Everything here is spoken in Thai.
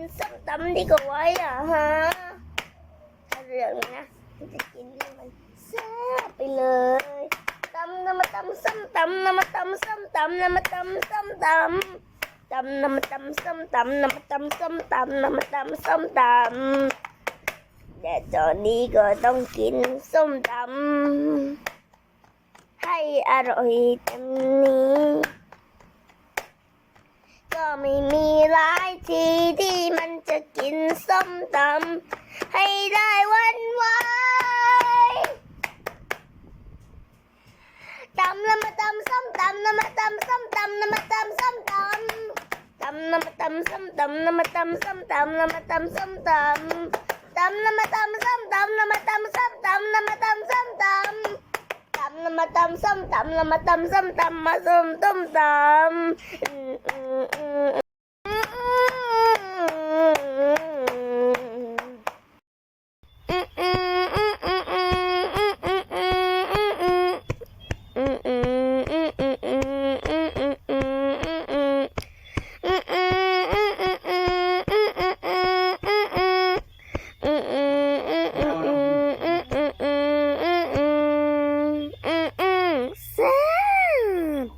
ำดีกว่าไว้อะฮะถ้าเรื่องนะมันจะกินให้มันแซ่บไปเลยตำนำมาตำส้มตำน้ำมาตำส้มตำน้ำมาตำส้มตำตำนำมาตำส้มตำน้ำมาตำส้มตำน้ำมาตำส้มตำแต่ตอนนี้ก็ต้องกินส้มตำให้อร่อยเต็มนี้ ก็ไม่มีหลายทีที่ นจะกินส้มตำให้ได้วันไหวตำแล้วมาตำส้มตำแล้วมาตำส้มตำแล้วมาตำส้มตำตำแล้วมาตำส้มตำแล้วมาตำส้มตำแล้วมาตำส้มตำตำแล้วมาตำส้มตำแล้วมาตำส้มตำแล้วมาตำส้มตำตำแล้วมาตำส้มตำแล้วมาตำส้มตำมาส้มต้มตำอืม